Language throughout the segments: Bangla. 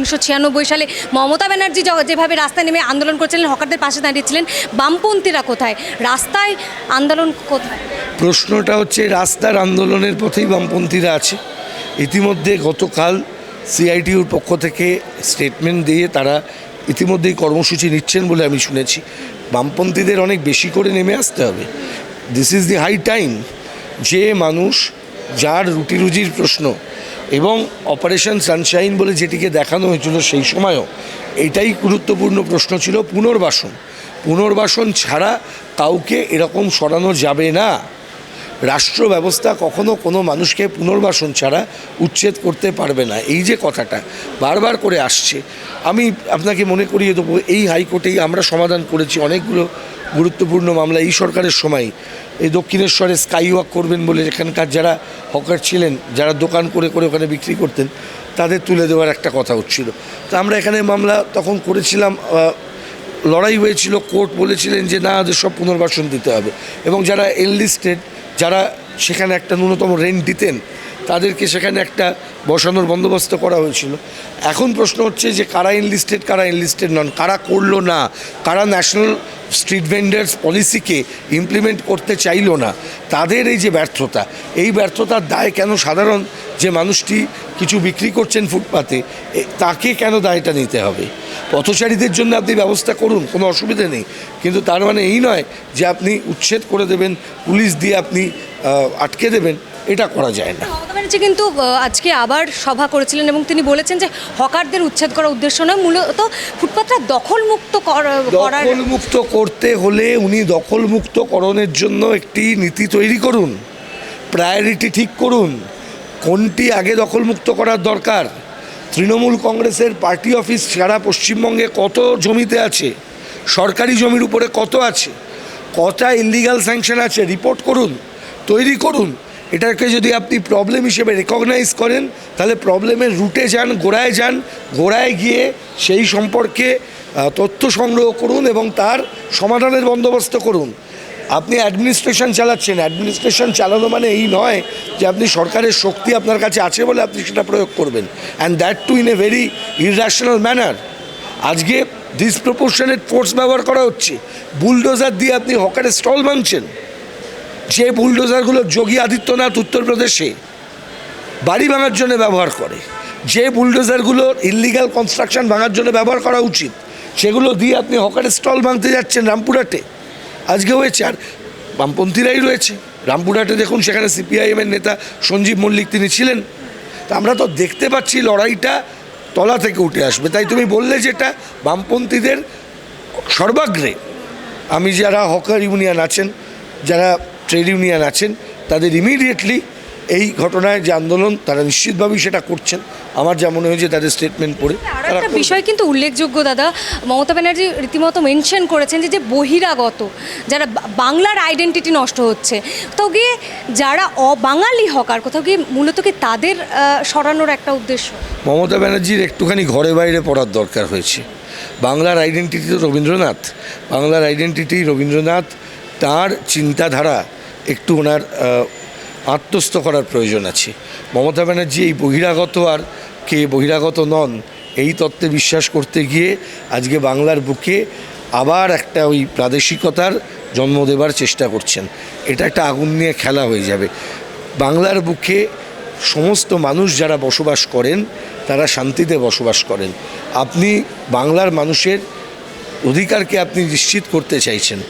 উনিশশো ছিয়ানব্বই সালে মমতা ব্যানার্জি যেভাবে রাস্তায় নেমে আন্দোলন করেছিলেন, হকারদের পাশে দাঁড়িয়েছিলেন, বামপন্থীরা কোথায়? রাস্তায় আন্দোলন কোথায়? প্রশ্নটা হচ্ছে, রাস্তার আন্দোলনের পথেই বামপন্থীরা আছে। ইতিমধ্যে গতকাল সিআইটিউর পক্ষ থেকে স্টেটমেন্ট দিয়ে তারা ইতিমধ্যেই কর্মসূচি নিচ্ছেন বলে আমি শুনেছি। বামপন্থীদের অনেক বেশি করে নেমে আসতে হবে। This is the high time যে মানুষ, যার রুটি রুজির প্রশ্ন এবং অপারেশন সানশাইন বলে যেটিকে দেখানো হয়েছিল সেই সময়ও, এটাই গুরুত্বপূর্ণ প্রশ্ন ছিল পুনর্বাসন। পুনর্বাসন ছাড়া কাউকে এরকম সরানো যাবে না। রাষ্ট্র ব্যবস্থা কখনো কোনো মানুষকে পুনর্বাসন ছাড়া উচ্ছেদ করতে পারবে না। এই যে কথাটা বারবার করে আসছে, আমি আপনাকে মনে করিয়ে দেবো, এই হাইকোর্টেই আমরা সমাধান করেছি অনেকগুলো গুরুত্বপূর্ণ মামলা এই সরকারের সময়। এই দক্ষিণেশ্বরে স্কাই ওয়াক করবেন বলে এখানকার যারা হকার ছিলেন, যারা দোকান করে করে ওখানে বিক্রি করতেন, তাদের তুলে দেওয়ার একটা কথা হচ্ছিল। তা আমরা এখানে মামলা তখন করেছিলাম লড়াই হয়েছিল, কোর্ট বলেছিলেন যে না ওদের সব পুনর্বাসন দিতে হবে। এবং যারা এনলিস্টেড যারা সেখানে একটা ন্যূনতম রেন্ট দিতেন, তাদেরকে সেখানে একটা বসানোর বন্দোবস্ত করা হয়েছিল। এখন প্রশ্ন হচ্ছে যে কারা এনলিস্টেড কারা এনলিস্টেড নন, কারা করল না? কারা ন্যাশনাল স্ট্রিট ভেন্ডার্স পলিসিকে ইমপ্লিমেন্ট করতে চাইলো না। তাদের এই যে ব্যর্থতা, এই ব্যর্থতার দায় কেন সাধারণ যে মানুষটি কিছু বিক্রি করছেন ফুটপাতে তাকে কেন দায়টা নিতে হবে? পথচারীদের জন্য আপনি ব্যবস্থা করুন, কোনো অসুবিধে নেই। কিন্তু তার মানে এই নয় যে আপনি উচ্ছেদ করে দেবেন, পুলিশ দিয়ে আপনি আটকে দেবেন। এটা করা যায় না। মমতা ব্যানার্জি কিন্তু আজকে আবার সভা করেছিলেন এবং তিনি বলেছেন যে হকারদের উচ্ছেদ করার উদ্দেশ্য নয় মূলত ফুটপাতটা দখলমুক্ত কর- করার দখলমুক্ত করতে হলে উনি দখলমুক্তকরণের জন্য একটি নীতি তৈরি করুন প্রায়োরিটি ঠিক করুন কোনটি আগে দখলমুক্ত করার দরকার তৃণমূল কংগ্রেসের পার্টি অফিস সারা পশ্চিমবঙ্গে কত জমিতে আছে সরকারি জমির উপরে কত আছে কটা ইলিগাল স্যাংশন আছে রিপোর্ট করুন তৈরি করুন এটাকে যদি আপনি প্রবলেম হিসেবে রেকগনাইজ করেন, তাহলে প্রবলেমের রুটে যান, গোড়ায় যান, গোড়ায় গিয়ে সেই সম্পর্কে তথ্য সংগ্রহ করুন এবং তার সমাধানের বন্দোবস্ত করুন। আপনি অ্যাডমিনিস্ট্রেশন চালাচ্ছেন অ্যাডমিনিস্ট্রেশন চালানো মানে এই নয় যে আপনি সরকারের শক্তি আপনার কাছে আছে বলে আপনি সেটা প্রয়োগ করবেন। And that to in a very irrational manner আজকে ডিসপ্রপোর্শনেট ফোর্স ব্যবহার করা হচ্ছে। বুলডোজার দিয়ে আপনি হকারের স্টল ভাঙছেন যে বুলডোজারগুলো যোগী আদিত্যনাথ উত্তরপ্রদেশে বাড়ি ভাঙার জন্য ব্যবহার করে, যে বুলডোজারগুলোর ইল্লিগাল কনস্ট্রাকশন ভাঙার জন্য ব্যবহার করা উচিত, সেগুলো দিয়ে আপনি হকারের স্টল ভাঙতে যাচ্ছেন রামপুরহাটে। আজকে হয়েছে, আর বামপন্থীরাই রয়েছে। রামপুরহাটে দেখুন, সেখানে সিপিআইএমের নেতা সঞ্জীব মল্লিক তিনি ছিলেন। তা আমরা তো দেখতে পাচ্ছি লড়াইটা তলা থেকে উঠে আসবে। তাই তুমি বললে যেটা, বামপন্থীদের সর্বাগ্রে আমি যারা হকার ইউনিয়ন আছেন, যারা ট্রেড ইউনিয়ন আছেন তাদের ইমিডিয়েটলি এই ঘটনায় যে আন্দোলন তারা নিশ্চিতভাবেই সেটা করছেন। আমার যা মনে হয়েছে তাদের স্টেটমেন্ট পড়ে একটা বিষয় কিন্তু উল্লেখযোগ্য দাদা মমতা ব্যানার্জি রীতিমতো মেনশন করেছেন যে যে বহিরাগত যারা বাংলার আইডেন্টিটি নষ্ট হচ্ছে কোথাও গিয়ে যারা অবাঙালি হকার কোথাও গিয়ে মূলত কি তাদের সরানোর একটা উদ্দেশ্য? মমতা ব্যানার্জির একটুখানি ঘরে বাইরে পড়ার দরকার হয়েছে। বাংলার আইডেন্টিটি তো রবীন্দ্রনাথ। বাংলার আইডেন্টিটি রবীন্দ্রনাথ তার চিন্তাধারা একটু ওনার আত্মস্থ করার প্রয়োজন আছে। মমতা ব্যানার্জি এই বহিরাগত আর কে বহিরাগত নন, এই তত্ত্বে বিশ্বাস করতে গিয়ে আজকে বাংলার বুকে আবার একটা ওই প্রাদেশিকতার জন্ম দেবার চেষ্টা করছেন। এটা একটা আগুন নিয়ে খেলা হয়ে যাবে। বাংলার বুকে সমস্ত মানুষ যারা বসবাস করেন, তারা শান্তিতে বসবাস করেন। আপনি বাংলার মানুষের অধিকারকে আপনি নিশ্চিত করতে চাইছেন।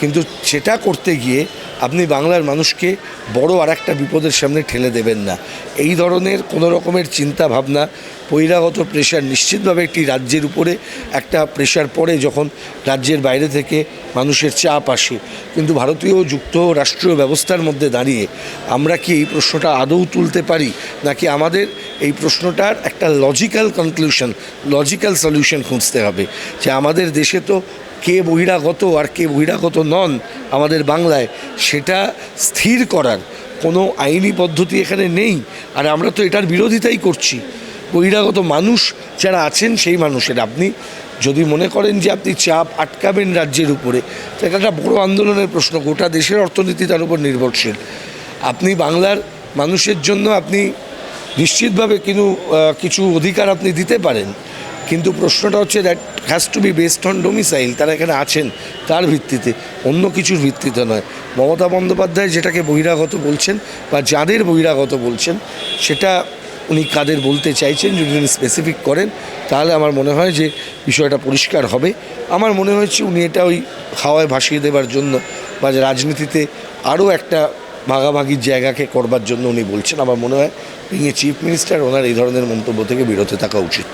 কিন্তু সেটা করতে গিয়ে আপনি বাংলার মানুষকে বড় আর একটা বিপদের সামনে ঠেলে দেবেন না। এই ধরনের কোনো রকমের চিন্তা ভাবনা বহিরাগত প্রেশার নিশ্চিতভাবে একটি রাজ্যের উপরে, একটা প্রেশার পড়ে যখন রাজ্যের বাইরে থেকে মানুষের চাপ আসে। কিন্তু ভারতীয় যুক্ত রাষ্ট্রীয় ব্যবস্থার মধ্যে দাঁড়িয়ে আমরা কি এই প্রশ্নটা আদৌ তুলতে পারি? নাকি আমাদের এই প্রশ্নটার একটা লজিক্যাল কনক্লুশন লজিক্যাল সলিউশন খুঁজতে হবে? যে আমাদের দেশে তো কে বহিরাগত আর কে বহিরাগত নন আমাদের বাংলায়, সেটা স্থির করার কোনো আইনি পদ্ধতি এখানে নেই। আর আমরা তো এটার বিরোধিতাই করছি। বহিরাগত মানুষ যারা আছেন সেই মানুষের আপনি যদি মনে করেন যে আপনি চাপ আটকাবেন রাজ্যের উপরে, তো একটা বড় আন্দোলনের প্রশ্ন। গোটা দেশের অর্থনীতি তার উপর নির্ভরশীল। আপনি বাংলার মানুষের জন্য আপনি নিশ্চিতভাবে কিন্তু কিছু অধিকার আপনি দিতে পারেন। কিন্তু প্রশ্নটা হচ্ছে that has to be based on domicile তারা এখানে আছেন, তার ভিত্তিতে, অন্য কিছুর ভিত্তিতে নয়। মমতা বন্দ্যোপাধ্যায় যেটাকে বহিরাগত বলছেন বা যাদের বহিরাগত বলছেন, সেটা উনি কাদের বলতে চাইছেন, যদি উনি স্পেসিফিক করেন, তাহলে আমার মনে হয় যে বিষয়টা পরিষ্কার হবে। আমার মনে হয়েছে উনি এটা ওই হাওয়ায় ভাসিয়ে দেবার জন্য বা রাজনীতিতে আরও একটা ভাগাভাগির জায়গাকে করবার জন্য উনি বলছেন। আমার মনে হয় ইনি চিফ মিনিস্টার ওনার এই ধরনের মন্তব্য থেকে বিরত থাকা উচিত।